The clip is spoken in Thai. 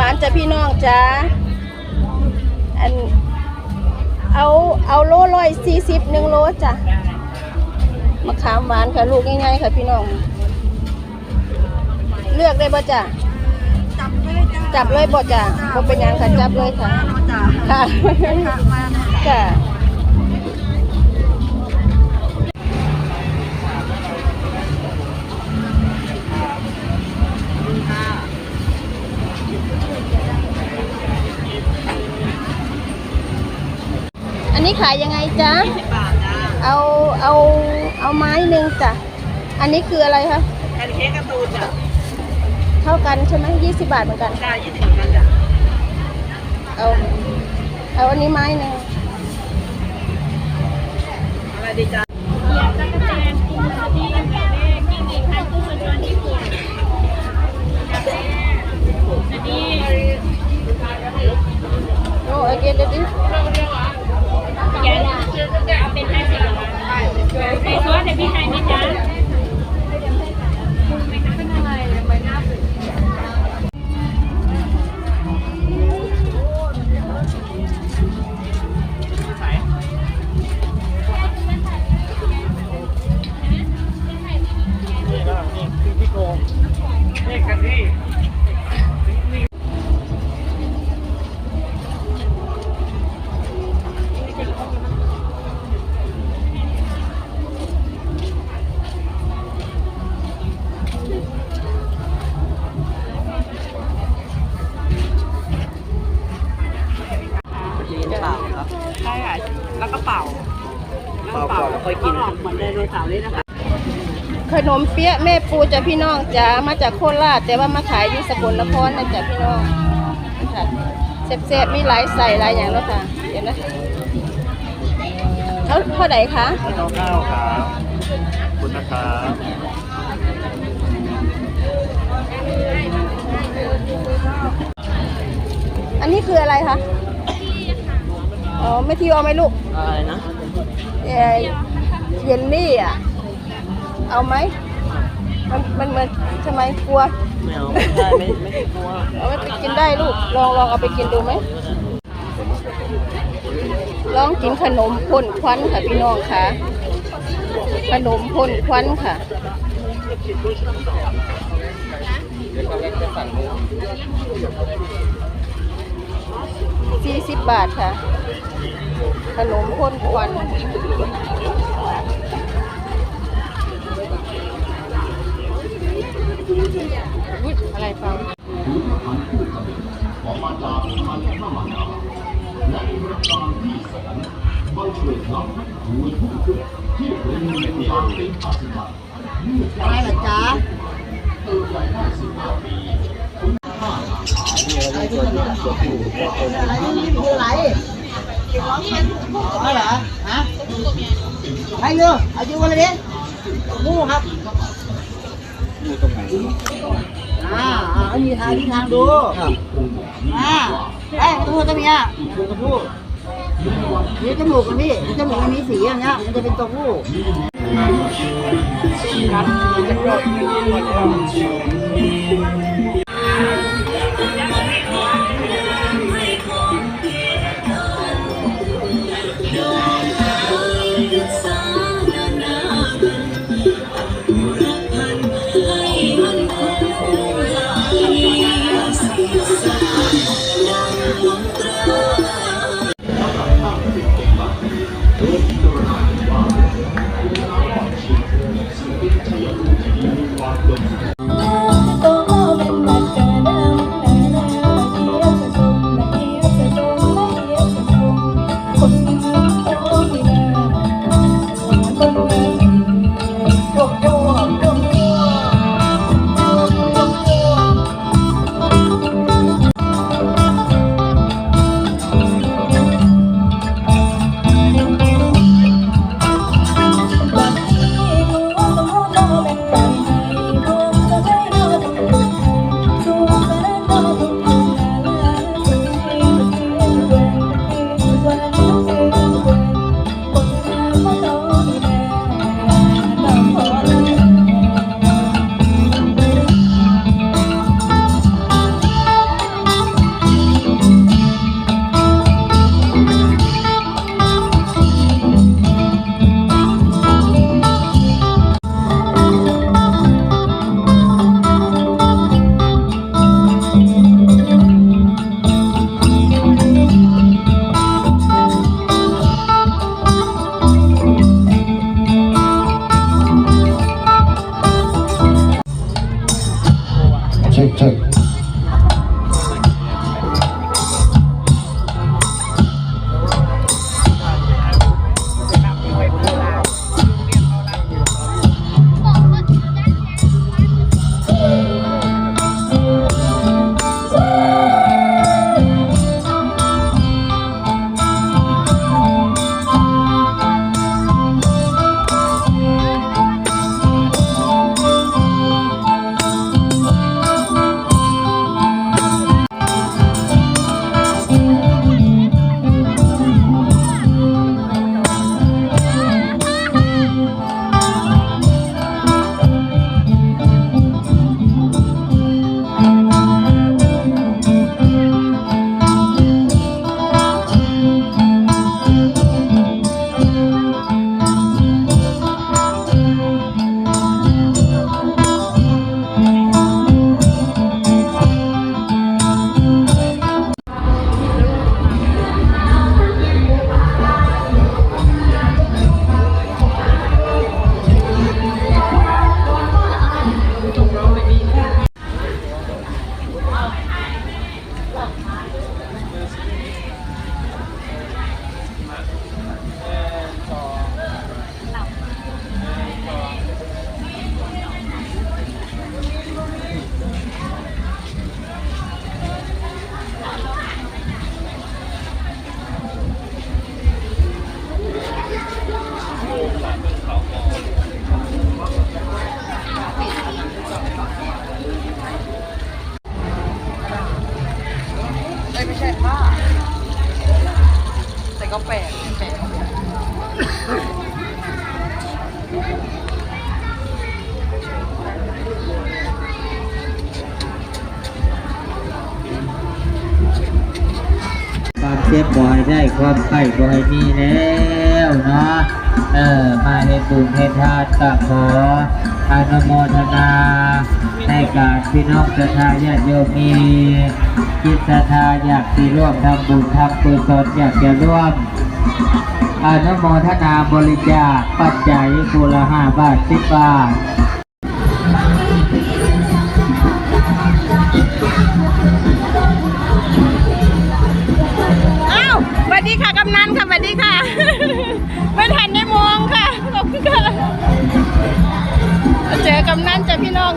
หวานจ้ะพี่น้องจ้าอันเอาเอาโลร้อยสี่สิบหนึ่งโลจ้ะมะขามหวานค่ะลูกง่ายๆค่ะพี่น้อง เลือกได้บ่จ้ะจับเลยจ้าจับเลยบ่จ้ะบ่เป็นหยังค่ะจับเลยค่ะจ้าค่ะมาค่ะ นนี้ขายยังไงจ๊ะบาทจ้าเอาเอาเอาไม้หนึ่งจ้ะ อันนี้คืออะไรคะแพนเค้กการ์ตูนจ้าเท่ากันใช่ไหมยี่สิบบาทเหมือนกัน จ้ายี่สิบกันจ้าเอาเอาอันนี้ไม้หนึ่งอะไรดีจ้าโอ้โอเคเดี๋ ยวดินี่ แล้วก็เป่าแล้วค่อยกินเหมือนไดโนเสาร์นี่นะคะขนมเปี๊ยะแม่ปูจ้ะพี่น้องจ้ามาจากโคราชแต่ว่ามาขายอยู่สกลนครนะจ้ะพี่น้องค่ะแซ่บๆมีหลายใส่หลายอย่างแล้วค่ะเดี๋ยวนะเท่าเท่าไหร่คะน้องข้าวครับขอบคุณนะครับอันนี้คืออะไรคะอ๋อไม่ทิวเอาไหมลูกอะไรนะ เอ่อเยลลี่อะ เอาไหม มันมันเหมือนทำไมกลัว ไม่เอาไม่ได้ไม่ไม่กลัวเอาไปกินได้ลูก ลองลองเอาไปกินดูไหม ลองกินขนมพ่นควันค่ะพี่น้องค่ะ ขนมพ่นควันค่ะ สี่สิบบาทค่ะ ขนมพ่นควันอุ๊ยอะไรฟังไม่หรอจ๊ะนี่เราจะจดจดอยู่แค่คนอะไรนี่คืออะไรไม่เหรอฮะให้เรือเอาอยู่กันเลยดิงูครับมูตรงไหนอ่าอ่าเอามีทางมีทางดูอ่าไอ้ตัวตัวเมียตัวผู้นี่จมูกมันพี่จมูกมันมีสีอย่างเงี้ยมันจะเป็นตัวผู้อ check, check. แต่ก็แปลกแปลกความเจ็บบ่ให้ได้ความไข้บ่ให้มีแล้วเนาะ เออ มาเฮ็ดบุญเฮ็ดทานก็ขออนุโมทนา ในการพี่น้องศรัทธาญาติโยมมีจิตศรัทธาอยากที่ร่วมทำบุญทำกุศลอยากจะร่วมอนุโมทนาบริจาคปัจจัยคูละห้าบาทสิบบาทอ้าวสวัสดีค่ะกำนันค่ะสวัสดีค่ะ ไม่ทันได้มองค่ะ ขอบคุณค่ะ เจอกำนันจ้ะพี่น้อง